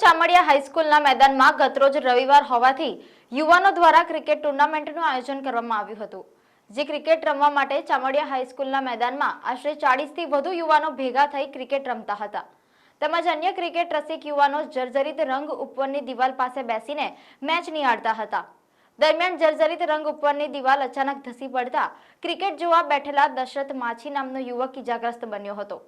ચામડિયા હાઈસ્કૂલના મેદાનમાં ગતરોજ રવિવાર હોવાથી યુવાનો દ્વારા ક્રિકેટ ટુર્નામેન્ટનું આયોજન કરવામાં આવ્યું હતું. જે ક્રિકેટ રમવા માટે ચામડિયા હાઈસ્કૂલના મેદાનમાં આશરે ચાળીસથી વધુ યુવાનો ભેગા થઈ ક્રિકેટ રમતા હતા. તેમજ અન્ય ક્રિકેટ રસિક યુવાનો જર્જરિત રંગ ઉપરની દિવાલ પાસે બેસીને મેચ નિહાળતા હતા. દરમિયાન જર્જરિત રંગ ઉપરની દિવાલ અચાનક ધસી પડતા ક્રિકેટ જોવા બેઠેલા દશરથ માછી નામનો યુવક ઇજાગ્રસ્ત બન્યો હતો.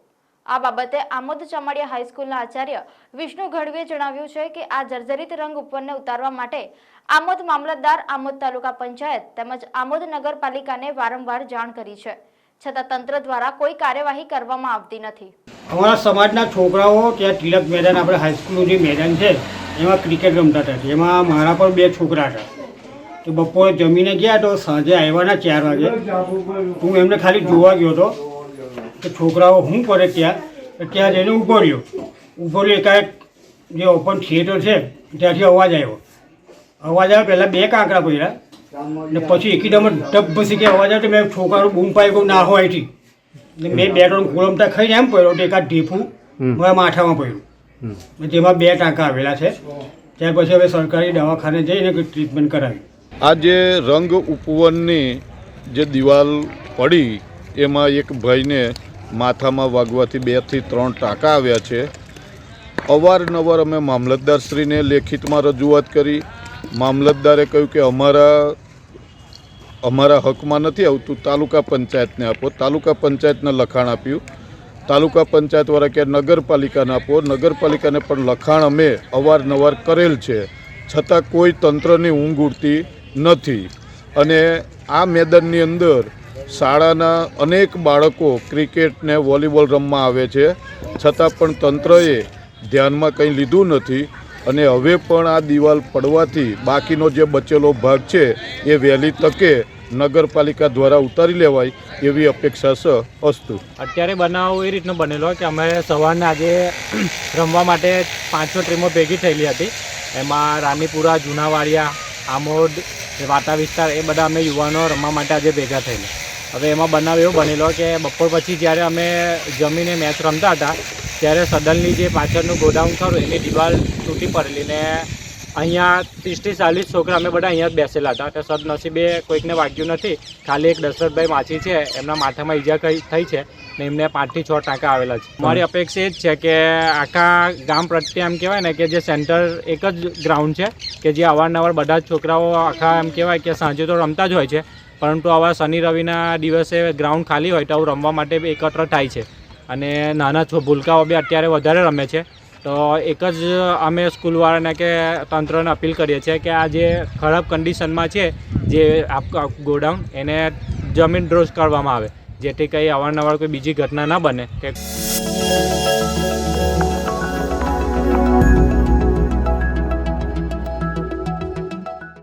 આ બાબતે આમોદ ચમાડિયા હાઈસ્કૂલના આચાર્ય વિષ્ણુ ગઢવીએ જણાવ્યું છે કે આ જર્જરિત રંગ ઉપરને ઉતારવા માટે આમોદ મામલતદાર, આમોદ તાલુકા પંચાયત તેમજ આમોદ નગરપાલિકાને વારંવાર જાણ કરી છે. છતાં તંત્ર દ્વારા કોઈ કાર્યવાહી કરવામાં આવતી નથી. અમારા સમાજના છોકરાઓ ત્યાં તિલક મેદાન, આપણે હાઈસ્કૂલનું જે મેદાન છે, એમાં ક્રિકેટ રમતા હતા. એમાં મારા પણ બે છોકરા હતા. તો બપોરે જમીને ગયા તો સાંજે આવ્યાના ચાર વાગે. હું એમને ખાલી જોવા ગયો હતો. કે છોકરાઓ શું કરે ત્યાં? ત્યાં જઈને ઊભો રહ્યો. ઊભો રહ્યો એકાએક જે ઓપન થિયેટર છે ત્યાંથી અવાજ આવ્યો. અવાજ આવ્યો પહેલાં બે કાંકરા પડ્યા. ને પછી એકદમ ડબ પછી કે અવાજ આવ્યો તો મેં છોકરાનું બૂમ પાડી કહું ના હોય ને મેં બે ત્રણ ગોળમતા ખાઈને એમ પડ્યો તો એકાદ ઢેફું મારા માથામાં પડ્યું. જેમાં બે ટાંકા આવેલા છે. ત્યાર પછી હવે સરકારી દવાખાને જઈને ટ્રીટમેન્ટ કરાવી. આ જે રંગ ઉપવનની જે દિવાલ પડી એમાં એક ભાઈને માથામાં વાગવાથી બેથી ત્રણ ટાંકા આવ્યા છે. અવારનવાર અમે મામલતદારશ્રીને લેખિતમાં રજૂઆત કરી. મામલતદારે કહ્યું કે અમારા અમારા હકમાં નથી આવતું. તાલુકા પંચાયતને આપો. તાલુકા પંચાયતને લખાણ આપ્યું. તાલુકા પંચાયતવાળા કે નગરપાલિકાને આપો. નગરપાલિકાને પણ લખાણ અમે અવારનવાર કરેલ છે. છતાં કોઈ તંત્રની ઊંઘ ઉડતી નથી. અને આ મેદાનની અંદર શાળાના અનેક બાળકો ક્રિકેટ ને વોલીબોલ રમવા આવે છે. છતાં પણ તંત્રએ ધ્યાનમાં કંઈ લીધું નથી અને હવે પણ આ દિવાલ પડવાથી બાકીનો જે બચેલો ભાગ છે એ વહેલી તકે નગરપાલિકા દ્વારા ઉતારી લેવાય એવી અપેક્ષા છે અસ્તુ. અત્યારે બનાવ એ રીતનો બનેલો કે અમે સવારના આજે રમવા માટે પાંચસો ટીમો ભેગી થયેલી હતી. એમાં રાનીપુરા જૂનાવાડિયા, આમોદ વાતા વિસ્તાર એ બધા અમે યુવાનો રમવા માટે આજે ભેગા થયેલા હવે એમાં બનાવ એવો બનેલો કે બપોર પછી જ્યારે અમે જમીને મેચ રમતા હતા, ત્યારે સદનની જે પાછળનું ગોડાઉન ખરું, એની દિવાલ તૂટી પડેલી ને અહીંયા ત્રીસથી ચાલીસ છોકરા અમે બધા અહીંયા બેસેલા હતા. તો સદનસીબે કોઈકને વાગ્યું નથી. ખાલી એક દશરથભાઈ માછી છે, એમના માથામાં ઈજા થઈ છે ને એમને પાંચથી છ ટાંકા આવેલા છે. મારી અપેક્ષા એ જ છે કે આખા ગામ પ્રત્યે એમ કહેવાય ને કે જે સેન્ટર એક જ ગ્રાઉન્ડ છે, કે જે અવારનવાર બધા જ છોકરાઓ આખા એમ કહેવાય કે સાંજે તો રમતા જ હોય છે, પરંતુ આવા શનિ રવિના દિવસે ગ્રાઉન્ડ ખાલી હોય તો આવું રમવા માટે એકત્ર થાય છે. અને નાના ભૂલકાઓ બી અત્યારે વધારે રમે છે. તો એક જ અમે સ્કૂલવાળાને કે તંત્રને અપીલ કરીએ છીએ કે આ જે ખરાબ કન્ડિશનમાં છે, જે આપ ગોડાઉન, એને જમીન ડ્રોઝ કરવામાં આવે, જેથી કંઈ અવારનવાર કોઈ બીજી ઘટના ના બને. કે